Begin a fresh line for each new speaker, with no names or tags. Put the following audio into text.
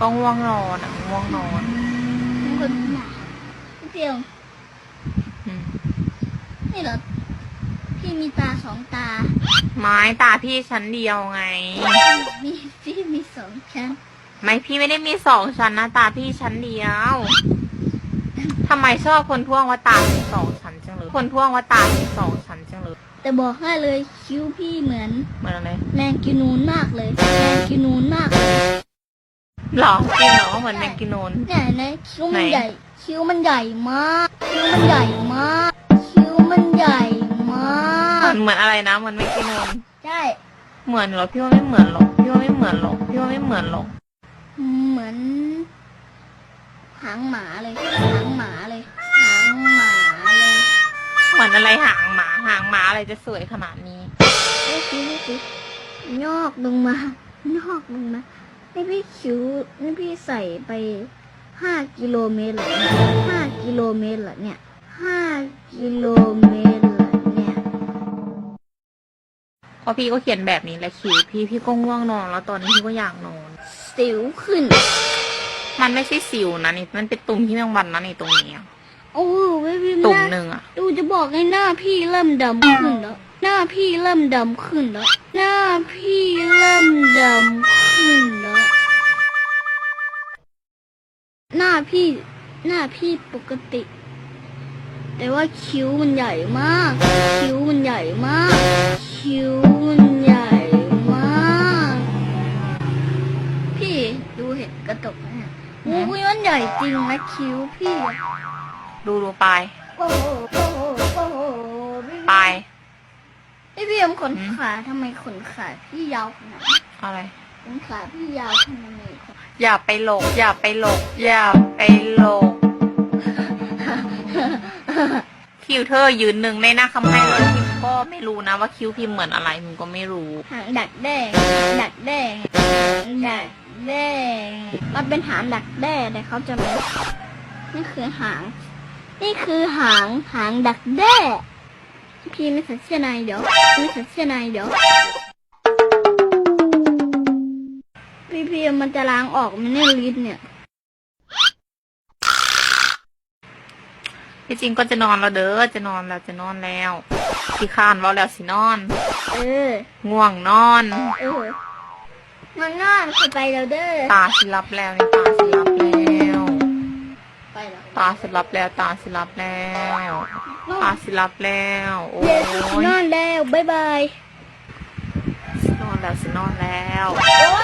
ก็ง่วงนอนอะง่วงนอน
เป็นคนหนาพี่เพียง
อืม
นี่เหรอพี่มีตาสองตา
ไม้ตาพี่ชั้นเดียวไง
มีพี่มีสองชั้น
ไม่พี่ไม่ได้มีสองชั้นนะตาพี่ชั้นเดียวทำไมชอบคนท่วงว่าตามีสองชั้นจังเลยคนท่วงว่าตามีสองชั้นจังเลย
แต่บอกให้เลยคิ้วพี่เหมือน
เหมือนอะไร
แมงกินูนมากเลยแมงกินูนมากเลย
หรอจริงเหรอเหมือนแมงกินน
เนี่ยนะคิ้วมัน
ไหน
ใหญ่ คิ้วมันใหญ่มากคิ้วมันใหญ่มากคิ้วมันใหญ่มาก
เหมือนอะไรนะเหมือนแมงกินน
ใช่
เหมือนเหรอพี่ว่าไม่เหมือนหรอกพี่ว่าไม่เหมือนหรอกพี่ว่าไม่เหมือนหรอก
เหมือนหางหมาเลยหางหมาเลยหางหมาเลย
เหมือนอะไรหางหมาหางหมาอะไรจะสวยขนาดนี้
เอ้ยคิ้วนี่คิ้วยอกลงมายอกลงมา นี่พี่คิ้วนี่พี่ใส่ไปห้ากิโลเมตรเหรอเนี่ยห้ากิโลเมตรเหรอเนี่ยห้ากิโลเมตรเหรอเนี่ย
เพราะพี่ก็เขียนแบบนี้แหละคิวพี่พี่ก็ง่วงนอนแล้วตอนนี้พี่ก็อยากนอน
สิวขึ้น
มันไม่ใช่สิวนะนี่มันเป็นตุ่มที่แมงวันนะนี่ตรงนี้อะ
โอ้เว้ยพี่
ตุ่ม
แม่
หนึ่งอะ
ดูจะบอกให้หน้าพี่เริ่มดำขึ้นแล้ว หน้าพี่เริ่มดำขึ้นแล้ว หน้าพี่เริ่มดำ พี่หน้าพี่ปกติ แต่ว่าคิ้วมันใหญ่มาก คิ้วมันใหญ่มาก คิ้วมันใหญ่มาก พี่ดูเห็นกระจกไหมอะโอ้ยมันใหญ่จริงนะคิ้วพี่อะ
ดูดูปลาย
โอ้โหโอ้โหโอ้โหพี่
ปลาย
พี่พี่เอ็มขน
อืม
ขาทำไมขนขาพี่ยาวขนาดนี้
อะไร
ขนขาพี่ยาวขนาดนี้
อย่าไปหลกอย่าไปหลกอย่าไป หลกคิวเธอยืนหนึ่งในหน้าคำให้เลยพิมก็ไม่รู้นะว่าคิวพิมเหมือนอะไรพิมก็ไม่รู้
หางดักแด้ดักแด้ดักแด้มันเป็นหางดักแด้แต่เขาจะไม่นี่คือหาง นี่คือหางหางดักแด้พี่ไม่ใส่เสื้อในเดี๋ยวไม่ใส่เสื้อในเดี๋ยว พี่พี่มันจะล้างออกไมันเนี่ยลิ้นเนี่ย
ที่จริงก็จะนอนแล้วเด้อจะนอนแล้วจะนอนแล้วพี่ข้านเว่าแล้วสินอน
เออ
ง่วงนอน
เออมันน่าคือไปแล้วเด้อ
ตาสิรับแล้วนี่ตาสิรับแล้ว
ไปแล้ว
ตาสิรับแล้วตาสิรับแล้วตาสิรับแล้ว โอ้
เดี๋ยวยนอนแล้ว บ๊ายบาย
สินอนแล้วสินอนแล้ว
โอ้ยอย่าบอกดูร้าย